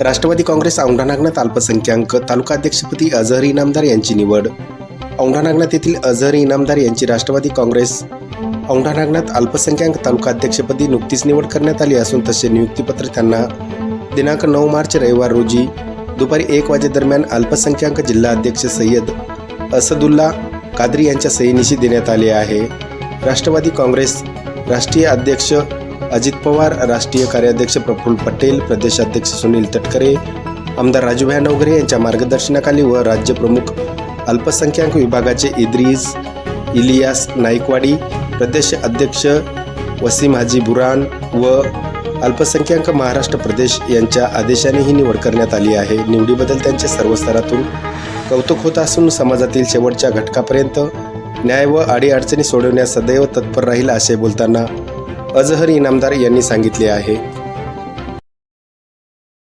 राष्ट्रवादी काँग्रेस औंढा नागनाथ अल्पसंख्याक तालुका अध्यक्षपदी अझहर इनामदार यांची निवड. औंढा नागनाथ येथील अझहर इनामदार यांची राष्ट्रवादी काँग्रेस औंढा नागनाथ अल्पसंख्याक तालुका अध्यक्षपदी नुकतीच निवड करण्यात आली असून तसे नियुक्तीपत्र त्यांना दिनांक नऊ मार्च रविवार रोजी दुपारी एक वाजेदरम्यान अल्पसंख्याक जिल्हा अध्यक्ष सय्यद असदुल्ला कादरी यांच्या सहीनिशी देण्यात आले आहे. राष्ट्रवादी काँग्रेस राष्ट्रीय अध्यक्ष अजित पवार राष्ट्रीय कार्याध्यक्ष प्रफुल्ल पटेल प्रदेशाध्यक्ष सुनील तटकरे आमदार राजूभाई नवघरे यांच्या मार्गदर्शनाखाली व राज्यप्रमुख अल्पसंख्याक विभागाचे इद्रीज इलियास नाईकवाडी प्रदेश अध्यक्ष वसीम हाजी बुरान व अल्पसंख्याक महाराष्ट्र प्रदेश यांच्या आदेशाने ही निवड करण्यात आली आहे. निवडीबद्दल त्यांचे सर्व स्तरातून कौतुक होत असून समाजातील शेवटच्या घटकापर्यंत न्याय व अडीअडचणी सोडवण्यास सदैव तत्पर राहील असे बोलताना अजहर इनामदार यांनी सांगितले आहे.